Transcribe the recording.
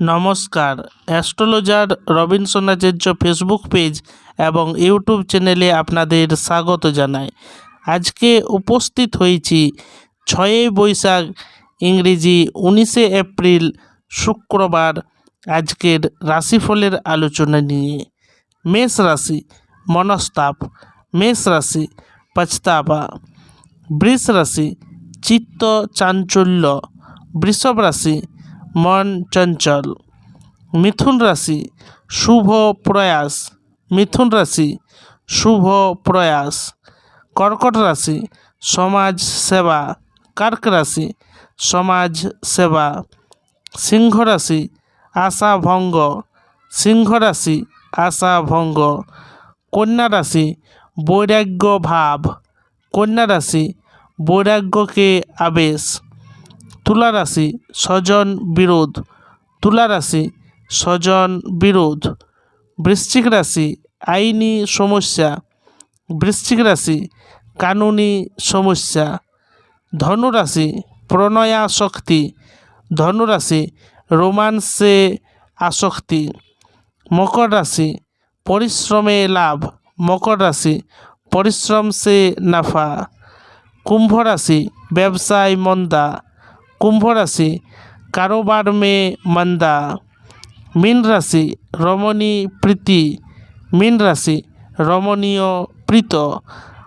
নমস্কার। Astrologer Robinson Acharya Facebook page এবং YouTube চ্যানেলে আপনাদের স্বাগত জানাই। আজকে উপস্থিত হয়েছি ছয়ই বৈশাখ, ইংরেজি উনিশে এপ্রিল, শুক্রবার, আজকের রাশিফলের আলোচনা নিয়ে। মেষ রাশি, মনস্তাপ, মেষ রাশি পছতাবা বৃষ রাশি, চিত্ত চাঞ্চল্য। বৃষভ রাশি মন চঞ্চল মিথুন রাশি, শুভ প্রয়াস। মিথুন রাশি, শুভ প্রয়াস। কর্কট রাশি, সমাজ সেবা। কর্ক রাশি, সমাজ সেবা। সিংহ রাশি, আশা ভঙ্গ। সিংহ রাশি, আশা ভঙ্গ। কন্যা রাশি, বৈরাগ্য ভাব। কন্যা রাশি, বৈরাগ্যকে আবেশ। তুলা রাশি স্বজন বিরোধ। তুলা রাশি স্বজন বিরোধ। বৃশ্চিক রাশি, আইনি সমস্যা। বৃশ্চিক রাশি, কানুনি সমস্যা। ধনুরাশি, প্রণয়াসক্তি। ধনুরাশি, রোমান্সে আসক্তি। মকর রাশি, পরিশ্রমে লাভ। মকর রাশি, পরিশ্রম সে নাফা। কুম্ভ রাশি, ব্যবসায় মন্দা। কুম্ভ রাশি কারোবার মে মন্দা মীন রাশি রমণী প্রীতি মীন রাশি রমণীয় প্রীত।